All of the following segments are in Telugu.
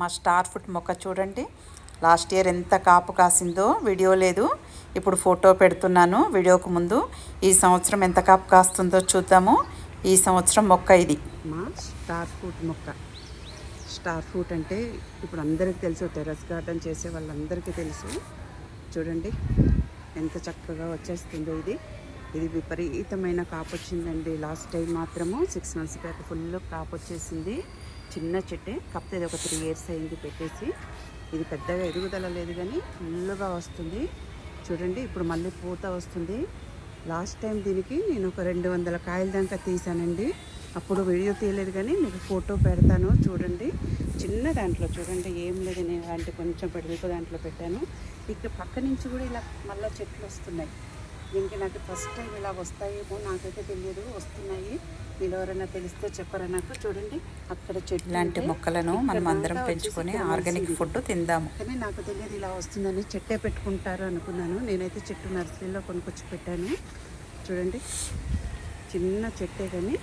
మా స్టార్ ఫుడ్ మొక్క చూడండి. లాస్ట్ ఇయర్ ఎంత కాపు కాసిందో వీడియో లేదు. ఇప్పుడు ఫోటో పెడుతున్నాను వీడియోకు ముందు. ఈ సంవత్సరం ఎంత కాపు కాస్తుందో చూద్దాము. ఈ సంవత్సరం మొక్క ఇది. మా స్టార్ ఫ్రూట్ మొక్క. స్టార్ ఫ్రూట్ అంటే ఇప్పుడు అందరికీ తెలుసు టెర్రస్ గార్డెన్ చేసే వాళ్ళందరికీ తెలుసు. చూడండి ఎంత చక్కగా వచ్చేస్తుందో ఇది. ఇది విపరీతమైన కాపు వచ్చిందండి. లాస్ట్ టైం మాత్రము సిక్స్ మంత్స్ బ్యాక్ ఫుల్ కాపు వచ్చేసింది. చిన్న చెట్టే. కాకపోతే ఇది ఒక త్రీ ఇయర్స్ అయింది పెట్టేసి. ఇది పెద్దగా ఎదుగుదల లేదు కానీ ఫుల్గా వస్తుంది. చూడండి ఇప్పుడు మళ్ళీ పూత వస్తుంది. లాస్ట్ టైం దీనికి నేను ఒక రెండు వందల కాయల దాకా తీసానండి. అప్పుడు వీడియో తీయలేదు కానీ మీకు ఫోటో పెడతాను చూడండి. చిన్న దాంట్లో చూడండి ఏం లేదు. నేను అలాంటి కొంచెం పెడల్పు దాంట్లో పెట్టాను. ఇక పక్క నుంచి కూడా ఇలా మళ్ళీ చెట్లు వస్తున్నాయి. దీనికి నాకు ఫస్ట్ టైం ఇలా వస్తాయేమో నాకైతే తెలియదు వస్తున్నాయి. మీరు ఎవరైనా తెలిస్తే చెప్పరా నాకు? చూడండి అక్కడ చెట్లు ఇలాంటి ఉంటే మొక్కలను మనం అందరం పెంచుకొని ఆర్గానిక్. ఫుడ్ తిందాము. కానీ నాకు తెలియదు ఇలా వస్తుందని. చెట్టే పెట్టుకుంటారు అనుకున్నాను. నేనైతే చెట్టు నర్సరీలో కొనుక్కొచ్చి పెట్టాను. చూడండి చిన్న చెట్టే కానీ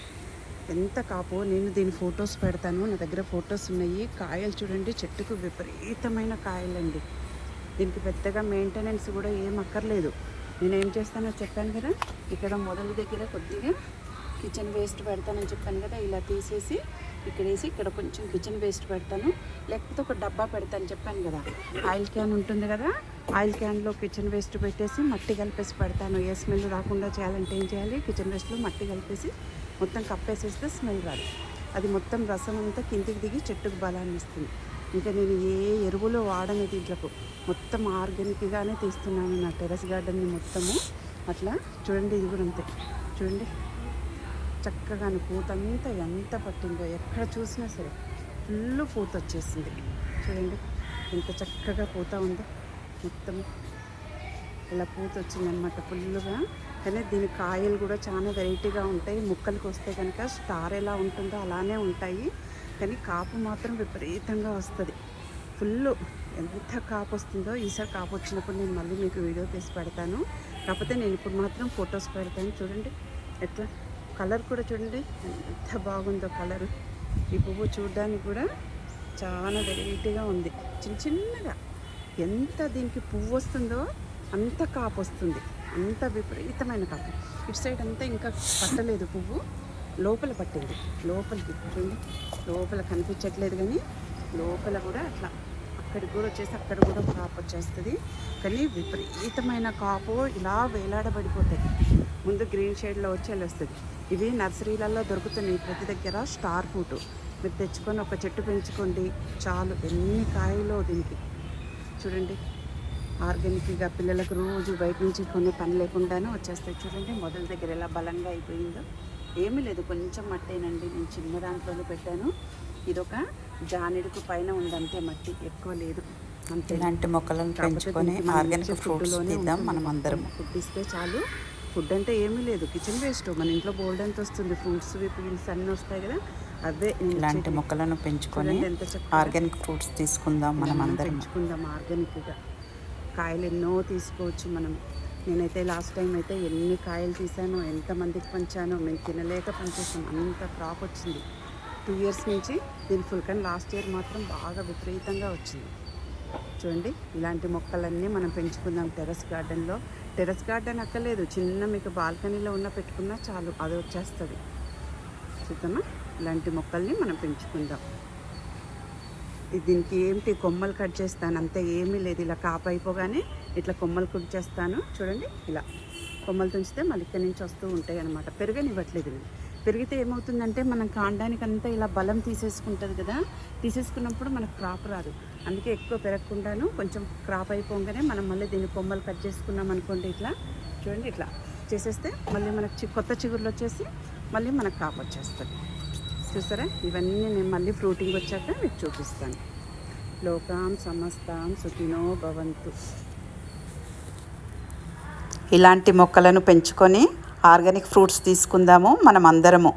ఎంత కాపో. నేను దీని ఫొటోస్ పెడతాను. నా దగ్గర ఫొటోస్ ఉన్నాయి. కాయలు చూడండి చెట్టుకు విపరీతమైన కాయలండి. దీనికి పెద్దగా మెయింటెనెన్స్ కూడా ఏం అక్కర్లేదు. నేను ఏం చేస్తానో చెప్పాను కదా. ఇక్కడ మొదలు దగ్గర కొద్దిగా కిచెన్ వేస్ట్ పెడతానని చెప్పాను కదా. ఇలా తీసేసి ఇక్కడ వేసి ఇక్కడ కొంచెం కిచెన్ వేస్ట్ పెడతాను. లేకపోతే ఒక డబ్బా పెడతాను చెప్పాను కదా. ఆయిల్ క్యాన్ ఉంటుంది కదా. ఆయిల్ క్యాన్లో కిచెన్ వేస్ట్ పెట్టేసి మట్టి కలిపేసి పెడతాను. ఏ స్మెల్ రాకుండా చేయాలంటే ఏం చేయాలి? కిచెన్ వేస్ట్లో మట్టి కలిపేసి మొత్తం కప్పేసేస్తే స్మెల్ రాదు. అది మొత్తం రసం అంతా కిందికి దిగి చెట్టుకు బలాన్ని ఇస్తుంది. ఇంకా నేను ఏ ఎరువులు వాడను దీంట్లకు. మొత్తం ఆర్గానిక్గానే తీస్తున్నాను నా టెరస్ గార్డెన్ని మొత్తము. అట్లా చూడండి ఇది కూడా అంతే. చూడండి. చక్కగా పూతంతా ఎంత పట్టిందో ఎక్కడ చూసినా సరే ఫుల్ పూత వచ్చేసింది. చూడండి. ఎంత చక్కగా పూత ఉందో. మొత్తం ఇలా పూత వచ్చిందనమాట ఫుల్గా కానీ దీని కాయలు కూడా చాలా వెరైటీగా ఉంటాయి. ముక్కలకు వస్తే కనుక స్టార్ ఎలా ఉంటుందో అలానే ఉంటాయి. కానీ కాపు మాత్రం విపరీతంగా వస్తుంది. ఫుల్ ఎంత కాపు వస్తుందో ఈసారి కాపు వచ్చినప్పుడు నేను మళ్ళీ మీకు వీడియో తీసి పెడతాను. కాకపోతే నేను ఇప్పుడు మాత్రం ఫొటోస్ పెడతాను. చూడండి ఎట్లా కలర్ కూడా చూడండి ఎంత బాగుందో కలర్. ఈ పువ్వు చూడడానికి కూడా చాలా వెరైటీగా ఉంది. చిన్న చిన్నగా ఎంత దీనికి పువ్వు వస్తుందో అంత కాపు వస్తుంది. అంత విపరీతమైన కాపు. ఇటు సైడ్ అంతా ఇంకా పట్టలేదు పువ్వు. లోపల పట్టింది. లోపలికి చూడండి లోపల కనిపించట్లేదు కానీ లోపల కూడా అట్లా అక్కడికి కూడా వచ్చేసి అక్కడ కూడా కాపు వచ్చేస్తుంది. కానీ విపరీతమైన కాపు ఇలా వేలాడబడిపోతాయి. ముందు గ్రీన్ షేడ్లో వచ్చి వస్తుంది. ఇవి నర్సరీలలో దొరుకుతున్నాయి ప్రతి దగ్గర స్టార్ ఫ్రూట్. మీరు తెచ్చుకొని ఒక చెట్టు పెంచుకోండి చాలు. ఎన్ని కాయలో దీనికి. చూడండి. ఆర్గానిక్గా పిల్లలకు రోజు బయట నుంచి కొనే పని లేకుండానే వచ్చేస్తాయి. చూడండి. మొదల దగ్గర ఎలా బలంగా అయిపోయిందో. ఏమీ లేదు కొంచెం మట్టేనండి. నేను చిన్న దాంట్లోనే పెట్టాను. ఇదొక జానెడుకు పైన ఉంది అంతే మట్టి ఎక్కువ లేదు. అంతే. ఇలాంటి మొక్కలను పెంచుకొని ఆర్గానిక్ ఫ్రూట్స్ తిందాం మనం అందరం. ఫుడ్ ఇస్తే చాలు. ఫుడ్ అంటే ఏమీ లేదు. కిచెన్ వేస్ట్ మన ఇంట్లో బోల్డ్ ఎంత వస్తుంది? ఫ్రూట్స్ పీల్స్ అన్నీ వస్తాయి కదా. నేను ఇలాంటి. మొక్కలను పెంచుకొని ఆర్గానిక్ ఫ్రూట్స్ తీసుకుందాం మనం అందరం. పెంచుకుందాం ఆర్గానిక్గా. కాయలు ఎన్నో తీసుకోవచ్చు మనం. నేనైతే లాస్ట్ టైం అయితే ఎన్ని కాయలు తీసానో ఎంతమందికి పంచానో మేము తినలేక పనిచేసాం అంత క్రాప్ వచ్చింది. టూ ఇయర్స్ నుంచి దీని ఫుల్ కానీ లాస్ట్ ఇయర్ మాత్రం బాగా విపరీతంగా వచ్చింది. చూడండి ఇలాంటి మొక్కలన్నీ మనం పెంచుకుందాం టెర్రస్ గార్డెన్లో. టెర్రస్ గార్డెన్ అక్కర్లేదు. చిన్న మీకు బాల్కనీలో ఉన్న పెట్టుకున్నా చాలు అది వచ్చేస్తుంది. చూద్దామా? ఇలాంటి మొక్కల్ని మనం పెంచుకుందాం. దీనికి ఏంటి కొమ్మలు కట్ చేస్తాను అంతే ఏమీ లేదు. ఇలా కాపు అయిపోగానే ఇట్లా కొమ్మలు కుట్ చేస్తాను. చూడండి ఇలా కొమ్మలు తుంచితే మళ్ళీ ఇక్కడి నుంచి వస్తూ ఉంటాయి అనమాట పెరగనివ్వట్లేదు ఇది పెరిగితే ఏమవుతుందంటే మనం కాండానికంతా ఇలా బలం తీసేసుకుంటుంది కదా తీసేసుకున్నప్పుడు మనకు క్రాప్ రాదు. అందుకే ఎక్కువ పెరగకుండాను కొంచెం క్రాప్ అయిపోగానే మనం మళ్ళీ దీన్ని కొమ్మలు కట్ చేసుకున్నాం అనుకోండి ఇట్లా. చూడండి ఇట్లా చేసేస్తే మళ్ళీ మనకు చి- కొత్త చిగురులు వచ్చేసి మళ్ళీ మనకు కాపు వచ్చేస్తుంది. చూసారా? ఇవన్నీ నేను మళ్ళీ ఫ్రూటింగ్ వచ్చాక మీకు చూపిస్తాను. లోకాం సమస్తాం సుఖినో భవంతు. ఇలాంటి మొక్కలను పెంచుకొని ఆర్గానిక్ ఫ్రూట్స్ తీసుకుందాము మనం అందరము